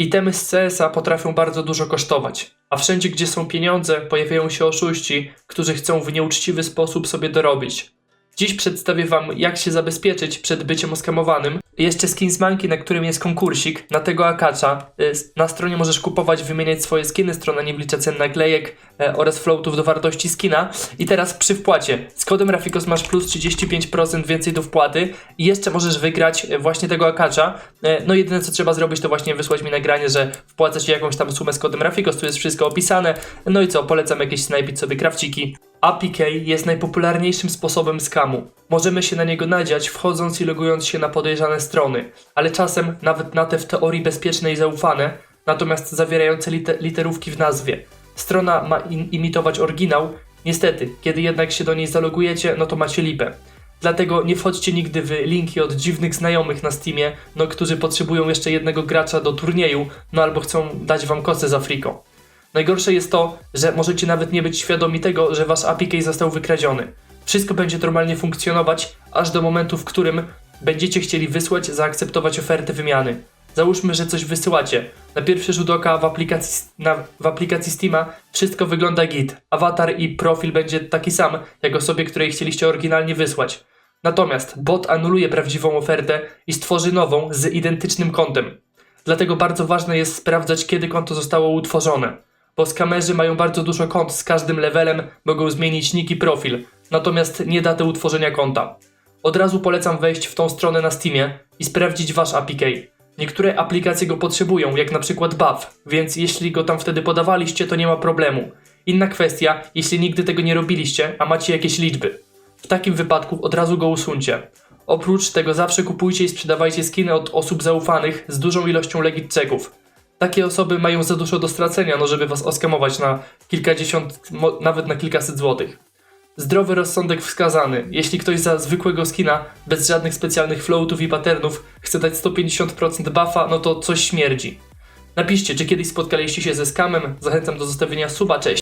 Itemy z CS-a potrafią bardzo dużo kosztować, a wszędzie gdzie są pieniądze pojawiają się oszuści, którzy chcą w nieuczciwy sposób sobie dorobić. Dziś przedstawię wam jak się zabezpieczyć przed byciem oskamowanym. Jeszcze skin z manki, na którym jest konkursik, na tego akacza. Y, Na stronie możesz kupować, wymieniać swoje skiny, strona nie wlicza cen naklejek e, oraz floatów do wartości skina. I teraz przy wpłacie, z kodem Rafikos masz plus 35% więcej do wpłaty i jeszcze możesz wygrać e, właśnie tego akacza. No jedyne co trzeba zrobić to właśnie wysłać mi nagranie, że wpłaca się jakąś tam sumę z kodem Rafikos, tu jest wszystko opisane. No i co, polecam jakieś snajpić sobie krawciki. APK jest najpopularniejszym sposobem skamu. Możemy się na niego nadziać wchodząc i logując się na podejrzane strony, ale czasem nawet na te w teorii bezpieczne i zaufane, natomiast zawierające lite literówki w nazwie. Strona ma imitować oryginał, niestety, kiedy jednak się do niej zalogujecie, no to macie lipę. Dlatego nie wchodźcie nigdy w linki od dziwnych znajomych na Steamie, no którzy potrzebują jeszcze jednego gracza do turnieju, no albo chcą dać wam kosę za friko. Najgorsze jest to, że możecie nawet nie być świadomi tego, że wasz APK został wykradziony. Wszystko będzie normalnie funkcjonować, aż do momentu, w którym będziecie chcieli wysłać, zaakceptować ofertę wymiany. Załóżmy, że coś wysyłacie. Na pierwszy rzut oka w aplikacji, na, w aplikacji Steama wszystko wygląda git. Awatar i profil będzie taki sam, jak osobie, której chcieliście oryginalnie wysłać. Natomiast bot anuluje prawdziwą ofertę i stworzy nową z identycznym kontem. Dlatego bardzo ważne jest sprawdzać, kiedy konto zostało utworzone bo skamerzy mają bardzo dużo kont z każdym levelem, mogą zmienić nick i profil, natomiast nie datę utworzenia konta. Od razu polecam wejść w tą stronę na Steamie i sprawdzić wasz APK. Niektóre aplikacje go potrzebują, jak na przykład Buff, więc jeśli go tam wtedy podawaliście, to nie ma problemu. Inna kwestia, jeśli nigdy tego nie robiliście, a macie jakieś liczby. W takim wypadku od razu go usuńcie. Oprócz tego zawsze kupujcie i sprzedawajcie skiny od osób zaufanych z dużą ilością legit checków. Takie osoby mają za dużo do stracenia, no żeby was oskamować na kilkadziesiąt, nawet na kilkaset złotych. Zdrowy rozsądek wskazany. Jeśli ktoś za zwykłego skina, bez żadnych specjalnych floatów i patternów, chce dać 150% buffa, no to coś śmierdzi. Napiszcie, czy kiedyś spotkaliście się ze skamem. Zachęcam do zostawienia suba, cześć.